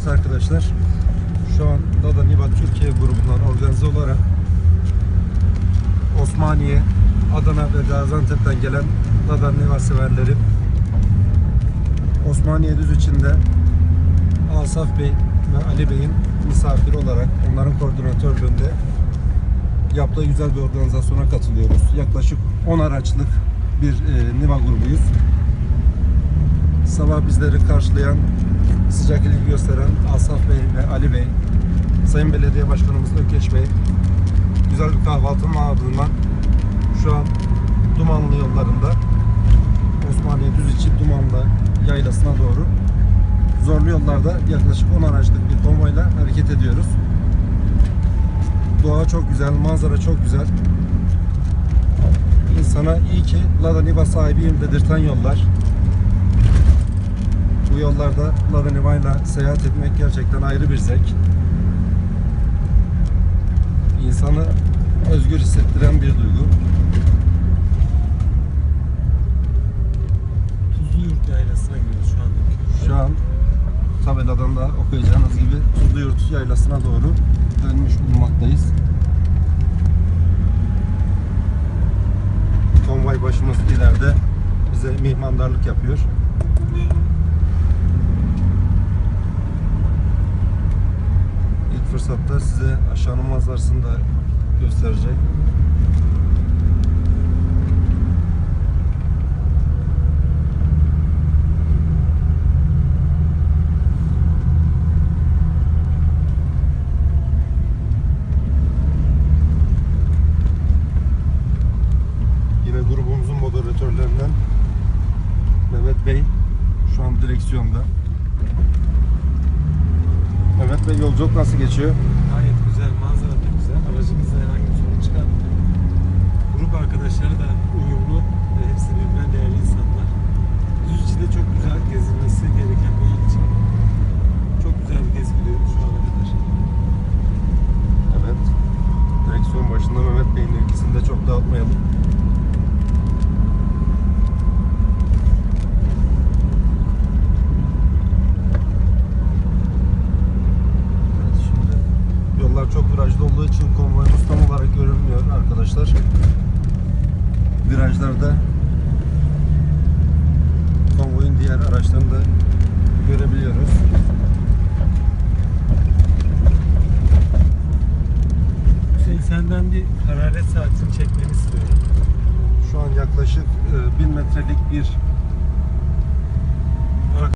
Evet arkadaşlar, şu an Dada Niva Türkiye grubundan organize olarak Osmaniye, Adana ve Gaziantep'ten gelen Dada Niva severleri Osmaniye Düz içinde Asaf Bey ve Ali Bey'in misafiri olarak onların koordinatörlüğünde yaptığı güzel bir organizasyona katılıyoruz. Yaklaşık 10 araçlık bir e, Niva grubuyuz. Sabah bizleri karşılayan, sıcak ilgi gösteren Asaf Bey ve Ali Bey, Sayın Belediye Başkanımız Ökeş Bey, güzel bir kahvaltının ardından şu an Dumanlı yollarında Osmaniye Düziçi Dumanlı yaylasına doğru zorlu yollarda yaklaşık 10 araçlık bir konvoyla hareket ediyoruz. Doğa çok güzel, manzara çok güzel. İnsana iyi ki Lada Niva sahibiyim dedirten yollar. Bu yollarda Lada Niva ile seyahat etmek gerçekten ayrı bir zevk. İnsanı özgür hissettiren bir duygu. Tuzlu Yurt Yaylası'na gidiyoruz şu anda. Şu an tabeladan da okuyacağınız gibi Tuzluyurt Yaylası'na doğru dönmüş bulunmaktayız. Konvoy başımız ileride bize mihmandarlık yapıyor. Aşağının manzarasını da gösterecek. Yine grubumuzun moderatörlerinden Mehmet Bey şu an direksiyonda. Mehmet Bey yolculuk nasıl geçiyor? Gayet güzel, manzara da güzel. Aracımızda herhangi bir sorun çıkarmadık. Grup arkadaşları da uyumlu ve hepsi birbirinden değerli insanlar. Düz içinde çok güzel gezilmesi gereken bir il için. Çok güzel bir gezi gidiyoruz şu ana kadar. Evet. Direksiyon başında Mehmet Bey'in ilgisini de çok dağıtmayalım. Evet, şimdi yollar çok virajlı olduğu için konvoyumuz tam olarak görünmüyor arkadaşlar. Virajlarda konvoyun diğer araçlarını da görebiliyoruz. Hüseyin senden bir hararet saatini çekmeni istiyorum. Şu an yaklaşık e, 1000 metrelik bir